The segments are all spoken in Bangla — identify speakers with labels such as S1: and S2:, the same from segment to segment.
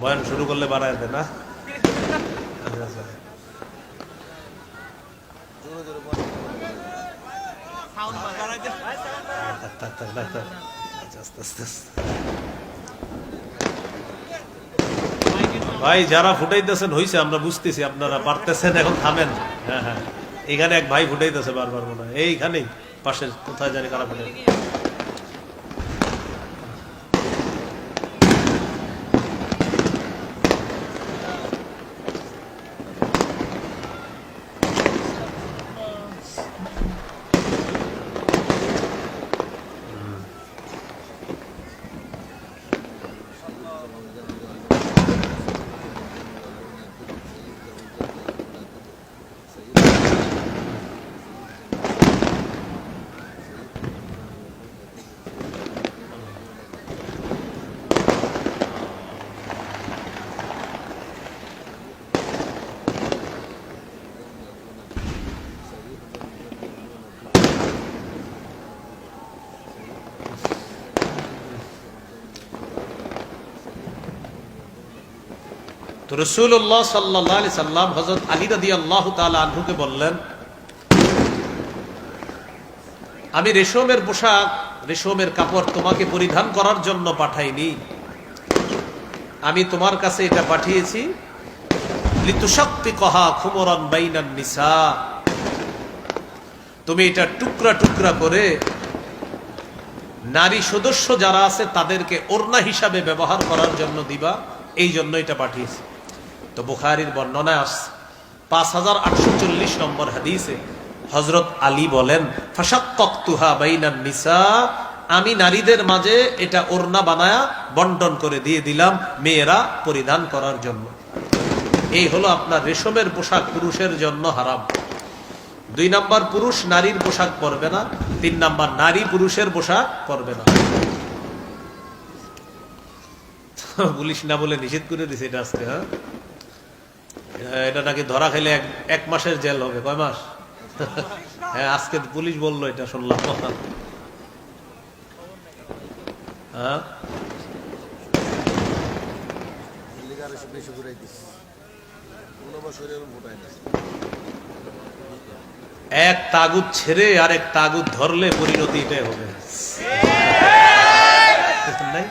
S1: বয়ান শুরু করলে বাড়ায় দেয় না। ভাই, যারা ফুটাইতেছেন, হইছে, আমরা বুঝতেছি, আপনারা পারতেছেন, এখন থামেন। হ্যাঁ হ্যাঁ। এখানে এক ভাই ফুটাইতেছে বারবার মনে হয়। এইখানেই পাশে কোথায় জানি কারা ফুটাই তো রসুল্লাহ সাল্লাম হজরত আলী রাদি আল্লাহ আনহুকে বললেন, আমি রেশমের পোশাক, রেশমের কাপড় তোমাকে পরিধান করার জন্য পাঠাইনি। আমি তোমার কাছে এটা পাঠিয়েছি। লিতুশক্তি কহা খুমরান বাইনান নিসা। তুমি এটা টুকরা টুকরা করে নারী সদস্য যারা আছে তাদেরকে ওড়না হিসাবে ব্যবহার করার জন্য দিবা, এই জন্য এটা পাঠিয়েছি। তো বুখারির বর্ণনায় আসছে। পাঁচ হাজার আটশো চল্লিশ নম্বর হাদিসে হজরত আলী বলেন ফাশাক্তুহা বাইনান নিসা আমি নারীদের মাঝে এটা ওড়না বানায়া বন্টন করে দিয়ে দিলাম মেয়েরা পরিধান করার জন্য। এই হলো আপনার রেশমের পোশাক পুরুষের জন্য হারাম। দুই নাম্বার, পুরুষ নারীর পোশাক পরবে না। তিন নাম্বার, নারী পুরুষের পোশাক পরবে না। পুলিশ না বলে নিষেধ করে দিছে এটা আজকে হ্যাঁ? এটা নাকি ধরা খেলে এক এক মাসের জেল হবে। কয় মাস? হ্যাঁ আজকে পুলিশ বলল এটা শুনলাম। হ্যাঁ? এক তাগুদ ছেড়ে আর এক তাগুদ ধরলে পরিণতি এটাই হবে নাই?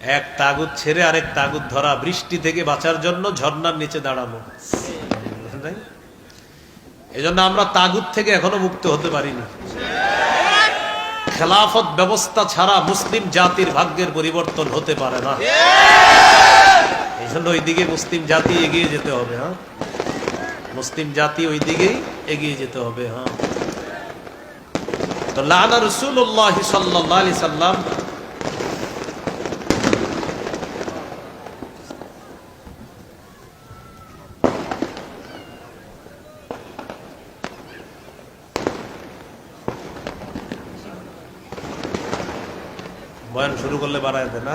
S1: এক তাগুদ ছেড়ে আরেক তাগুদ ধরা, বৃষ্টি থেকে বাঁচার জন্য ঝর্ণার নিচে দাঁড়ানো? এজন্য আমরা তাগুদ থেকে এখনও মুক্ত হতে পারিনি। খেলাফত ব্যবস্থা ছাড়া মুসলিম জাতির ভাগ্যের পরিবর্তন হতে পারে না। এই জন্য ওইদিকে মুসলিম জাতি এগিয়ে যেতে হবে হ্যাঁ? মুসলিম জাতি ওই দিকেই এগিয়ে যেতে হবে হ্যাঁ? তো লানা রসুল্লাহ সাল্লাহ সাল্লাম বয়ান শুরু করলে বাড়ায় দেয় না।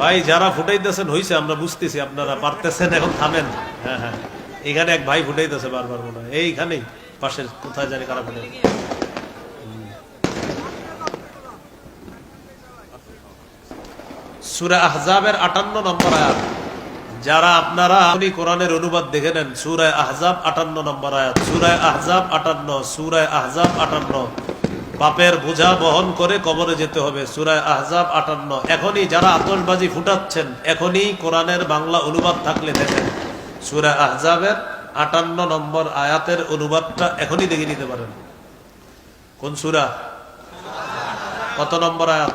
S1: ভাই, যারা ফুটাইতেছেন, হইছে, আমরা বুঝতেছি, আপনারা পারতেছেন, এখন থামেন। হ্যাঁ হ্যাঁ। এখানে এক ভাই ফুটাইতেছে বারবার মনে হয়। এইখানেই, পাশের, কোথায় জানি কারা ফুটাই সুরা আহজাবের আটান্ন নম্বর আয়াত। যারা আপনারা আপনি কোরআনের অনুবাদ দেখে নেন সুরায় আহজাব আটান্ন নম্বর আয়াত। সুরায় আহজাব আটান্ন সুরায় আহজাব আটান্ন। পাপের বোঝা বহন করে কবরে যেতে হবে। সুরায় আহজাব আটান্ন। এখনই যারা আতশবাজি ফুটাচ্ছেন, এখনই কোরআনের বাংলা অনুবাদ থাকলে দেখেন সুরায় আহজাবের আটান্ন নম্বর আয়াতের অনুবাদটা এখনই দেখে নিতে পারেন। কোন সুরা? কত নম্বর আয়াত?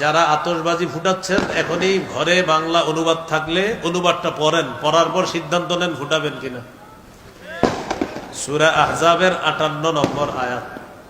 S1: যারা আতসবাজি ফুটাচ্ছেন, এখনই ঘরে বাংলা অনুবাদ থাকলে অনুবাদটা পড়েন। পড়ার পর সিদ্ধান্ত নেন, ফুটাবেন কিনা। সুরা আহজাবের আটান্ন নম্বর আয়াত।